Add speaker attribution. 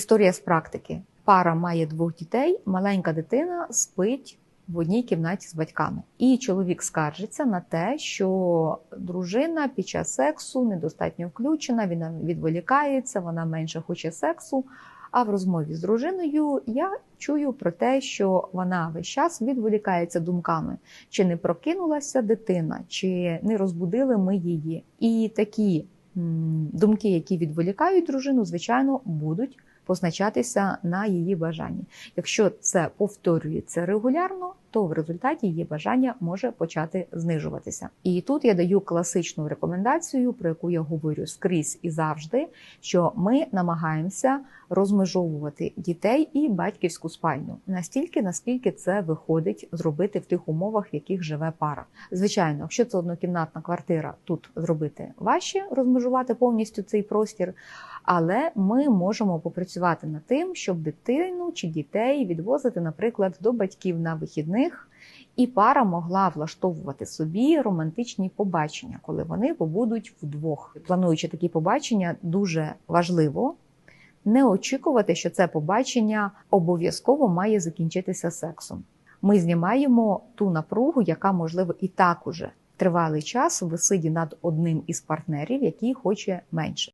Speaker 1: Історія з практики. Пара має двох дітей, маленька дитина спить в одній кімнаті з батьками. І чоловік скаржиться на те, що дружина під час сексу недостатньо включена, вона відволікається, вона менше хоче сексу. А в розмові з дружиною я чую про те, що вона весь час відволікається думками, чи не прокинулася дитина, чи не розбудили ми її. І такі думки, які відволікають дружину, звичайно, будуть позначатися на її бажанні. Якщо це повторюється регулярно, то в результаті її бажання може почати знижуватися. І тут я даю класичну рекомендацію, про яку я говорю скрізь і завжди, що ми намагаємося розмежовувати дітей і батьківську спальню настільки, наскільки це виходить зробити в тих умовах, в яких живе пара. Звичайно, якщо це однокімнатна квартира, тут зробити важче розмежувати повністю цей простір. Але ми можемо попрацювати над тим, щоб дитину чи дітей відвозити, наприклад, до батьків на вихідних, і пара могла влаштовувати собі романтичні побачення, коли вони побудуть вдвох. Плануючи такі побачення, дуже важливо не очікувати, що це побачення обов'язково має закінчитися сексом. Ми знімаємо ту напругу, яка можливо і так уже тривалий час висиді над одним із партнерів, який хоче менше.